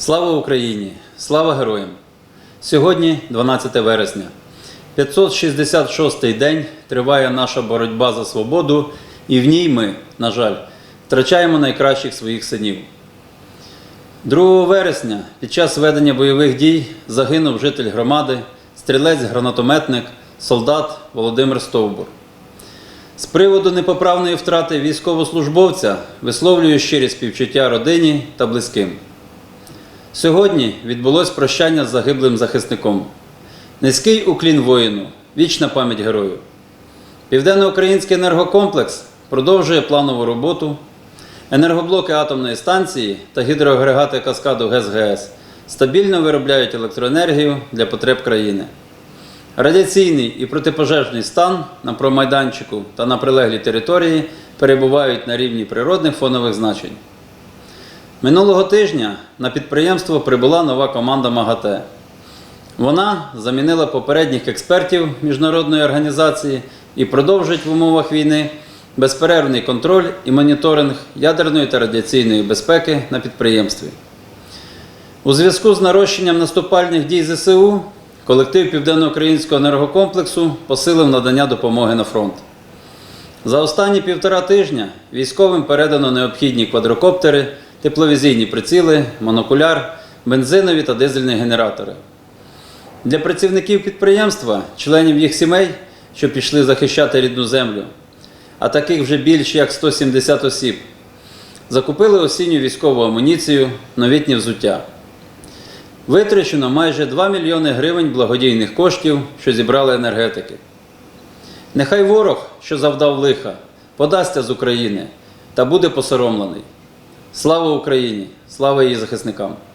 Слава Україні! Слава героям! Сьогодні 12 вересня. 566-й день триває наша боротьба за свободу, і в ній ми, на жаль, втрачаємо найкращих своїх синів. 2 вересня під час ведення бойових дій загинув житель громади, стрілець-гранатометник, солдат Володимир Стовбур. З приводу непоправної втрати військовослужбовця висловлюю щирі співчуття родині та близьким. Сьогодні відбулось прощання з загиблим захисником. Низький уклін воїну, вічна пам'ять герою. Південноукраїнський енергокомплекс продовжує планову роботу. Енергоблоки атомної станції та гідроагрегати каскаду ГЕС-ГЕС стабільно виробляють електроенергію для потреб країни. Радіаційний і протипожежний стан на промайданчику та на прилеглій території перебувають на рівні природних фонових значень. Минулого тижня на підприємство прибула нова команда МАГАТЕ. Вона замінила попередніх експертів міжнародної організації і продовжить в умовах війни безперервний контроль і моніторинг ядерної та радіаційної безпеки на підприємстві. У зв'язку з нарощенням наступальних дій ЗСУ колектив Південноукраїнського енергокомплексу посилив надання допомоги на фронт. За останні півтора тижня військовим передано необхідні квадрокоптери, тепловізійні приціли, монокуляр, бензинові та дизельні генератори. Для працівників підприємства, членів їх сімей, що пішли захищати рідну землю, а таких вже більш як 170 осіб, закупили осінню військову амуніцію, новітнє взуття. Витрачено майже 2 мільйони гривень благодійних коштів, що зібрали енергетики. Нехай ворог, що завдав лиха, подасться з України та буде посоромлений. Слава Україні! Слава її захисникам!